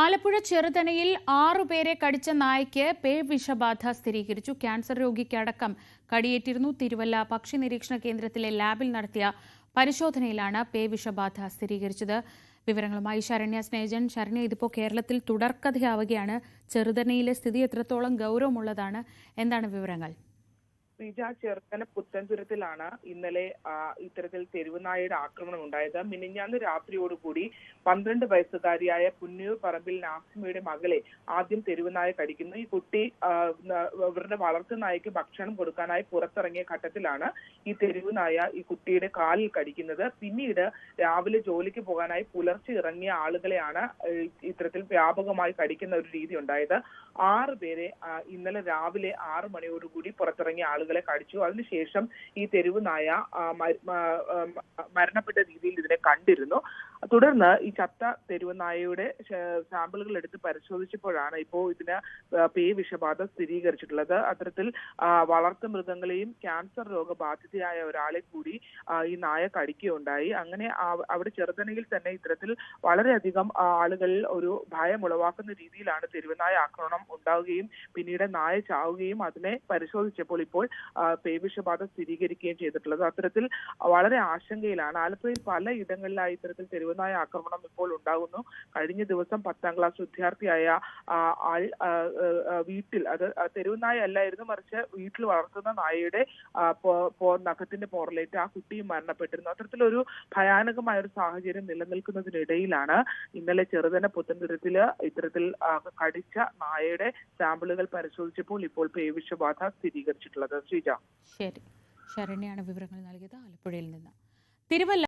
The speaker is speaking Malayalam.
ആലപ്പുഴ ചെറുതനയിൽ ആറുപേരെ കടിച്ച നായ്ക്ക് പേ വിഷബാധ സ്ഥിരീകരിച്ചു. ക്യാൻസർ രോഗിക്കടക്കം കടിയേറ്റിരുന്നു. തിരുവല്ല പക്ഷി നിരീക്ഷണ കേന്ദ്രത്തിലെ ലാബിൽ നടത്തിയ പരിശോധനയിലാണ് പേ വിഷബാധ സ്ഥിരീകരിച്ചത്. വിവരങ്ങളുമായി ശരണ്യ സ്നേജൻ ശരണ്യ ഇതിപ്പോൾ കേരളത്തിൽ തുടർക്കഥയാവുകയാണ്. ചെറുതനയിലെ സ്ഥിതി എത്രത്തോളം ഗൗരവമുള്ളതാണ്? എന്താണ് വിവരങ്ങൾ? ശ്രീജ ചെറുക്കന പുത്തൻതുരത്തിലാണ് ഇന്നലെ ഇത്തരത്തിൽ തെരുവുനായയുടെ ആക്രമണം ഉണ്ടായത്. മിനിഞ്ഞാന്ന് രാത്രിയോടുകൂടി പന്ത്രണ്ട് വയസ്സുകാരിയായ പുന്നൂർ പറമ്പിൽ നാസിമയുടെ മകളെ ആദ്യം തെരുവുനായ കടിക്കുന്നു. ഈ കുട്ടി ഇവരുടെ വളർത്തു നായക്ക് ഭക്ഷണം കൊടുക്കാനായി പുറത്തിറങ്ങിയ ഘട്ടത്തിലാണ് ഈ തെരുവുനായ ഈ കുട്ടിയുടെ കാലിൽ കടിക്കുന്നത്. പിന്നീട് രാവിലെ ജോലിക്ക് പോകാനായി പുലർച്ചെ ഇറങ്ങിയ ആളുകളെയാണ് ഇത്തരത്തിൽ വ്യാപകമായി കടിക്കുന്ന ഒരു രീതി ഉണ്ടായത്. ആറ് പേരെ ഇന്നലെ രാവിലെ ആറ് മണിയോടുകൂടി പുറത്തിറങ്ങിയ ആളുകളെ കടിച്ചു. അതിനുശേഷം ഈ തെരുവ് നായ മരണപ്പെട്ട രീതിയിൽ ഇതിനെ കണ്ടിരുന്നു. തുടർന്ന് ഈ ചത്ത തെരുവ് നായയുടെ സാമ്പിളുകൾ എടുത്ത് പരിശോധിച്ചപ്പോഴാണ് ഇപ്പോൾ ഇതിന് പേ വിഷബാധ സ്ഥിരീകരിച്ചിട്ടുള്ളത്. അത്തരത്തിൽ വളർത്തു മൃഗങ്ങളെയും ക്യാൻസർ രോഗബാധിതയായ ഒരാളെ കൂടി ഈ നായ കടിക്കുകയുണ്ടായി. അങ്ങനെ അവിടെ ചെറുതനയിൽ തന്നെ ഇത്തരത്തിൽ വളരെയധികം ആളുകളിൽ ഒരു ഭയം ഉളവാക്കുന്ന രീതിയിലാണ് തെരുവുനായ ആക്രമണം ഉണ്ടാവുകയും പിന്നീട് നായ ചാവുകയും അതിനെ പരിശോധിച്ചപ്പോൾ ഇപ്പോൾ പേവിഷബാധ സ്ഥിരീകരിക്കുകയും ചെയ്തിട്ടുള്ളത്. അത്തരത്തിൽ വളരെ ആശങ്കയിലാണ്. ആലപ്പുഴയിൽ പല ഇടങ്ങളിലായി ഇത്തരത്തിൽ തെരുവുനായ ആക്രമണം ഇപ്പോൾ ഉണ്ടാകുന്നു. കഴിഞ്ഞ ദിവസം പത്താം ക്ലാസ് വിദ്യാർത്ഥിയായ ആൾ വീട്ടിൽ അത് തെരുവുനായ അല്ലായിരുന്നു മറിച്ച് വീട്ടിൽ വളർത്തുന്ന നായയുടെ നഖത്തിന്റെ പോറലേറ്റ് ആ കുട്ടിയും മരണപ്പെട്ടിരുന്നു. അത്തരത്തിലൊരു ഭയാനകമായ ഒരു സാഹചര്യം നിലനിൽക്കുന്നതിനിടയിലാണ് ഇന്നലെ ചെറുതന പുത്തൻതുരത്തിൽ ഇത്തരത്തിൽ കടിച്ച നായയുടെ സാമ്പിളുകൾ പരിശോധിച്ചപ്പോൾ ഇപ്പോൾ പേവിഷബാധ സ്ഥിരീകരിച്ചിട്ടുള്ളത്. ശരി. ശരണ്യാണ് വിവരങ്ങൾ നൽകിയത് ആലപ്പുഴയിൽ നിന്ന്. തിരുവല്ല